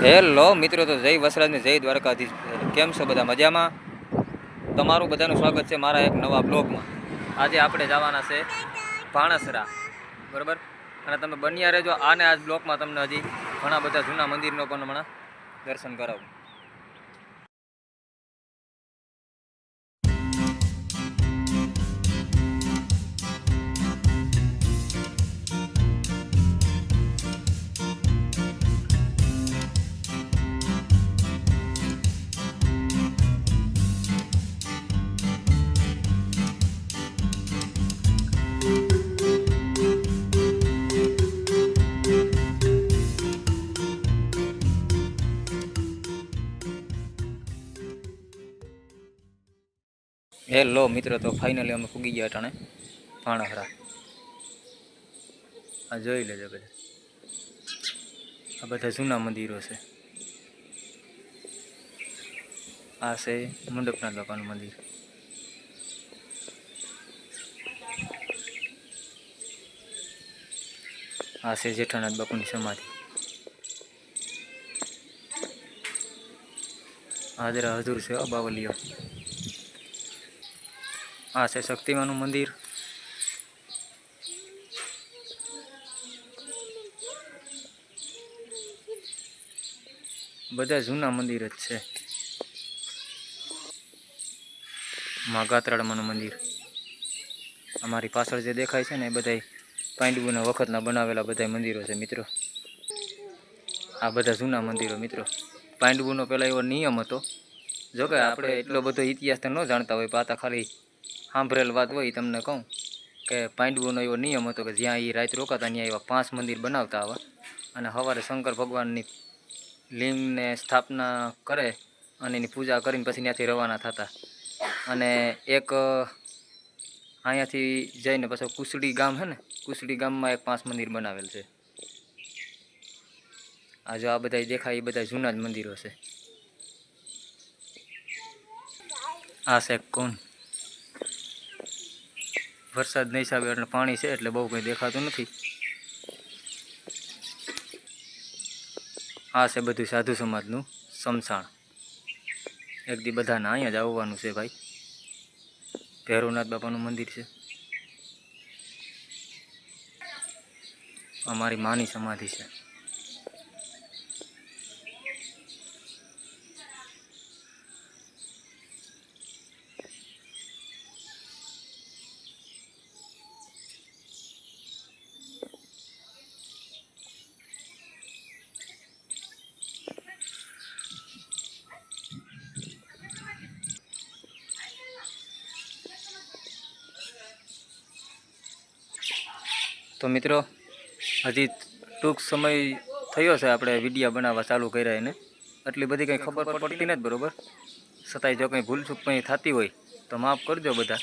Hello, મિત્રો, તો જય વસરાજને જય દ્વારકાધીશ. કેમ છો બધા? મજામાં? તમારું બધાનું સ્વાગત છે મારા એક નવા બ્લોગમાં. આજે આપણે જવાના છે ભાણસરા. બરાબર? અને તમે બન્યા રહેજો. આને આજ બ્લોકમાં તમને હજી ઘણા બધા જૂના મંદિરનો પણ હમણાં દર્શન કરાવું. હેલો મિત્રો, તો ફાઇનલી અમે પૂગી ગયા અટાણે ભાણસરા આ જોઈ લેજો બધા. આ બધા જૂના મંદિરો છે. આ છે મંડપનાથ બાપાનું મંદિર. આ છે જેઠાનાથ બાપુની સમાધિ. હાજરા હજુર છે અબાવલીઓ આ છે શક્તિમાનું મંદિર. બધા જૂના મંદિર જ છે. મા ગાત્રાળમાનું મંદિર. અમારી પાછળ જે દેખાય છે ને એ બધા પાંડવુના વખતના બનાવેલા બધા મંદિરો છે મિત્રો. આ બધા જૂના મંદિરો મિત્રો. પાંડવુનો પહેલાં એવો નિયમ હતો. જોકે આપણે એટલો બધો ઇતિહાસ તો ન જાણતા હોય પાતા ખાલી સાંભળેલ વાત હોય તમને કહું કે પાંડવોનો એવો નિયમ હતો કે જ્યાં એ રાત રોકાતા ત્યાં એવા પાંચ મંદિર બનાવતા આવા અને સવારે શંકર ભગવાનની લિંગને સ્થાપના કરે અને એની પૂજા કરીને પછી ત્યાંથી રવાના થતા. અને એક અહીંયાથી જઈને પછી કુસડી ગામ છે ને, કુસડી ગામમાં એક પાંચ મંદિર બનાવેલ છે. આ જો આ બધા દેખાય એ બધા જૂના જ મંદિરો છે. આ છે કોણ વરસાદના હિસાબે એટલે પાણી છે એટલે બહુ કંઈ દેખાતું નથી. આ છે બધું સાધુ સમાજનું સમસાણ એક દી બધાને અહીંયા જ આવવાનું છે ભાઈ. ભૈરવનાથ બાપાનું મંદિર છે. અમારી માની સમાધિ છે. તો મિત્રો, હજી ટૂંક સમય થયો છે આપણે વિડીયા બનાવવા ચાલુ કર્યા એને. એટલી બધી કંઈ ખબર પડતી નથી, બરાબર? છતાંય જો કંઈ ભૂલચૂક કંઈ થતી હોય, તો માફ કરજો બધા.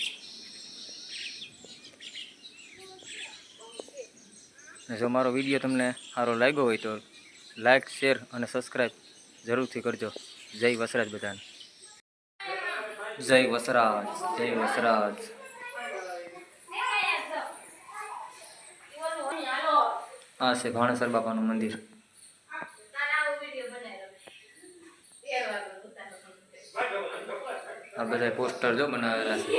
જો મારો વીડિયો તમને સારો લાગ્યો હોય તો લાઈક, શેર અને સબસ્ક્રાઈબ જરૂરથી કરજો. જય વસરાજ બધાને. જય વસરાજ જય વસરાજ. આ છે ભાણેસર બાપાનું મંદિર. આ બધા પોસ્ટર જો બનાવેલા છે.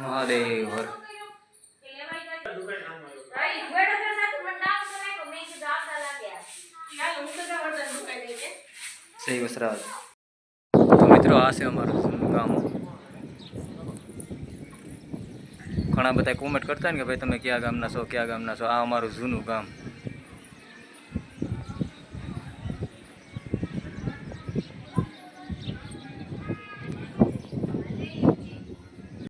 મહાદેવ હર. જય વસરાજ. તો મિત્રો, આ છે અમારું ગામ. ઘણા બધા કોમેન્ટ કરતા ને કે ભાઈ, તમે કયા ગામના છો? કયા ગામના છો? આ અમારું જૂનું ગામ.